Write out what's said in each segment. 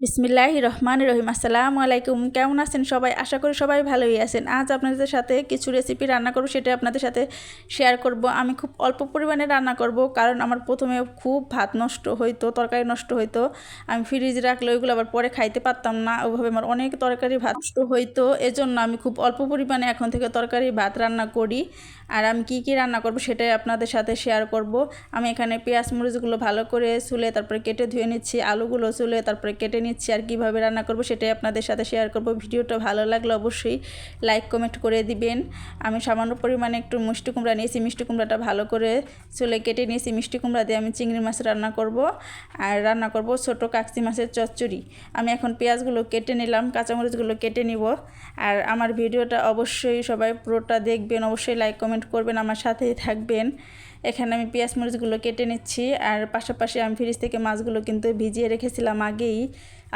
বিসমিল্লাহ রহমান রহিম। আসসালামু আলাইকুম। কেমন আছেন সবাই? আশা করি সবাই ভালোই আছেন। আজ আপনাদের সাথে কিছু রেসিপি রান্না করব, সেটা আপনাদের সাথে শেয়ার করব। আমি খুব অল্প পরিমাণে রান্না করব, কারণ আমার প্রথমে খুব ভাত নষ্ট হইতো, তরকারি নষ্ট হইতো। আমি ফ্রিজ রাখলে ওইগুলো আবার পরে খাইতে পারতাম না। ওইভাবে আমার অনেক তরকারি ভাত নষ্ট হইতো। এজন্য আমি খুব অল্প পরিমাণে এখন থেকে তরকারি ভাত রান্না করি। আর আমি কি কি রান্না করব, সেটাই আপনাদের সাথে শেয়ার করব। আমি এখানে পেঁয়াজ, মরিচগুলো ভালো করে চুলে তারপরে কেটে ধুয়ে নিচ্ছি, আলুগুলো চুলে তারপরে কেটে নিচ্ছি আর কীভাবে রান্না করব সেটাই আপনাদের সাথে শেয়ার করব। ভিডিওটা ভালো লাগলে অবশ্যই লাইক কমেন্ট করে দিবেন। আমি সামান্য পরিমাণে একটু মিষ্টি কুমড়া নিয়েছি, মিষ্টি কুমড়াটা ভালো করে চুলে কেটে নিয়েছি। মিষ্টি কুমড়া দিয়ে আমি চিংড়ি মাছ রান্না করব। আর রান্না করব ছোট কাকচি মাছের চচ্চড়ি। আমি এখন পেঁয়াজগুলো কেটে নিলাম, কাঁচামরিচগুলো কেটে নিব। আর আমার ভিডিওটা অবশ্যই সবাই পুরোটা দেখবেন, অবশ্যই লাইক কমেন্ট করবেন, আমার সাথেই থাকবেন। এখানে আমি পেঁয়াজ মরিচগুলো কেটে নিচ্ছি, আর পাশাপাশি আমি ফ্রিজ থেকে মাছগুলো কিন্তু ভিজিয়ে রেখেছিলাম আগেই।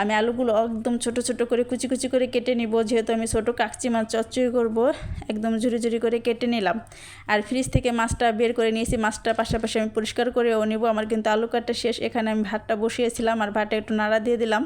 আমি আলুগুলো একদম ছোট ছোট করে কুচি কুচি করে কেটে নিব, যেহেতু আমি ছোট কাকচি মাছ চচ্চড়ি করব, একদম ঝুরি ঝুরি করে কেটে নিলাম। আর ফ্রিজ থেকে মাছটা বের করে নিয়েছি মাছটা পাশাপাশি আমি পরিষ্কার করেও নিব। আমার কিন্তু আলু কাটটা শেষ, এখানে আমি ভাতটা বসিয়েছিলাম আর ভাতটা একটু নাড়া দিয়ে দিলাম।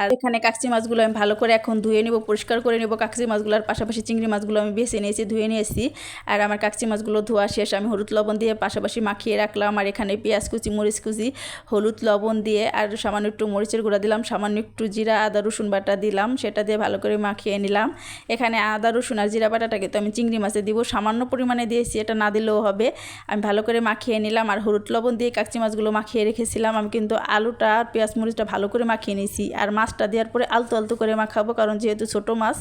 আর এখানে কাকচি মাছগুলো আমি ভালো করে এখন ধুয়ে নিব, পরিষ্কার করে নিব। কাকচি মাছগুলো আর পাশাপাশি চিংড়ি মাছগুলো আমি বেছে নিয়েছি, ধুয়ে নিয়েছি। আর আমার কাকচি মাছগুলো ধোয়া শেষ, আমি হলুদ লবণ দিয়ে পাশাপাশি মাখিয়ে রাখলাম। আর এখানে পেঁয়াজ কুচি, মরিচ কুচি, হলুদ লবণ দিয়ে আর সামান্য একটু মরিচের গুঁড়া দিলাম, সামান্য একটু জিরা, আদা, রসুন বাটা দিলাম, সেটা দিয়ে ভালো করে মাখিয়ে নিলাম। এখানে আদা, রসুন আর জিরা বাটাটাকে তো আমি চিংড়ি মাছে দিব, সামান্য পরিমাণে দিয়েছি, এটা না দিলেও হবে। আমি ভালো করে মাখিয়ে নিলাম আর হলুদ লবণ দিয়ে কাকচি মাছগুলো মাখিয়ে রেখেছিলাম। আমি কিন্তু আলুটা আর পেঁয়াজ মরিচটা ভালো করে মাখিয়ে নিয়েছি আর মাছটা দেওয়ার পরে আলতো আলতো করে মাখাবো, কারণ যেহেতু ছোটো মাছ।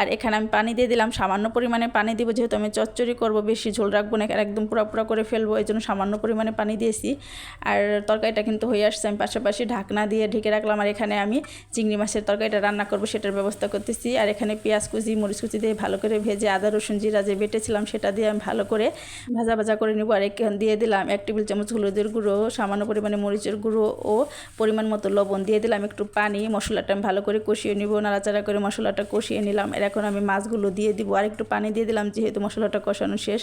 আর এখানে আমি পানি দিয়ে দিলাম, সামান্য পরিমাণে পানি দিব, যেহেতু আমি চচ্চড়ি করব, বেশি ঝোল রাখব না, একদম পুরা পুরা করে ফেলব এই জন্য সামান্য পরিমাণে পানি দিয়েছি। আর তরকারিটা কিন্তু হয়ে আসছে, আমি পাশাপাশি ঢাকনা দিয়ে ঢেকে রাখলাম। আর এখানে আমি চিংড়ি মাছের তরকারিটা রান্না করব, সেটার ব্যবস্থা করতেছি। আর এখানে পেঁয়াজ কুচি, মরিচ কুচি দিয়ে ভালো করে ভেজে আদা, রসুন, জিরা যে বেটেছিলাম সেটা দিয়ে আমি ভালো করে ভাজা ভাজা করে নেব। আর এখানে দিয়ে দিলাম এক টেবিল চামচ হলুদের গুঁড়ো, সামান্য পরিমাণে মরিচের গুঁড়ো ও পরিমাণ মতো লবণ দিয়ে দিলাম একটু পানি। মশলাটা আমি ভালো করে কষিয়ে নিব, নাড়াচাড়া করে মশলাটা কষিয়ে নিলাম। আর এখন আমি মাছগুলো দিয়ে দিব। আর একটু পানি দিয়ে দিলাম, যেহেতু মশলাটা কষানো শেষ,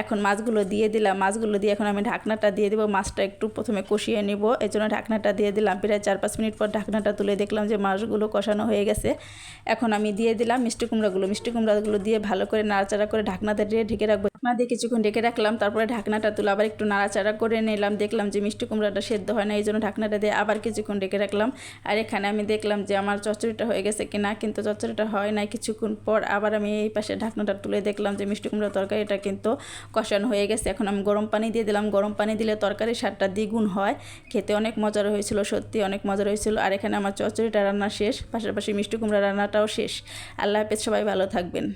এখন মাছগুলো দিয়ে দিলাম। মাছগুলো দিয়ে এখন আমি ঢাকনাটা দিয়ে দেবো। মাছটা একটু প্রথমে কষিয়ে নিব। এই জন্য ঢাকনাটা দিয়ে দিলাম। প্রায় চার পাঁচ মিনিট পর ঢাকনাটা তুলে দেখলাম যে মাছগুলো কষানো হয়ে গেছে। এখন আমি দিয়ে দিলাম মিষ্টি কুমড়াগুলো। মিষ্টি কুমড়াগুলো দিয়ে ভালো করে নাড়াচাড়া করে ঢাকনাতে দিয়ে ঢেকে রাখব। ঢাকনা দিয়ে কিছুক্ষণ ঢেকে রাখলাম, তারপরে ঢাকনাটা তুলে আবার একটু নাড়াচাড়া করে নিলাম। দেখলাম যে মিষ্টি কুমড়াটা সেদ্ধ হয় না, এই জন্য ঢাকনাটা দিয়ে আবার কিছুক্ষণ ঢেকে রাখলাম। আর এখানে আমি দেখলাম যে আমার চচ্চড়িটা হয়ে গেছে কিনা, কিন্তু চচ্চড়িটা হয় না কিছুক্ষণ পর আবার আমি এই পাশে ঢাকনাটা তুলে দেখলাম যে মিষ্টি কুমড়া তরকারিটা কিন্তু কষানো হয়ে গেছে। এখন আমি গরম পানি দিয়ে দিলাম। গরম পানি দিলে তরকারির স্বাদটা দ্বিগুণ হয়। খেতে অনেক মজার হয়েছিল, সত্যি অনেক মজার হয়েছিল। আর এখানে আমার চচ্চড়িটা রান্না শেষ, পাশাপাশি মিষ্টি কুমড়া রান্নাটাও শেষ। আল্লাহ হাফেজ, সবাই ভালো থাকবেন।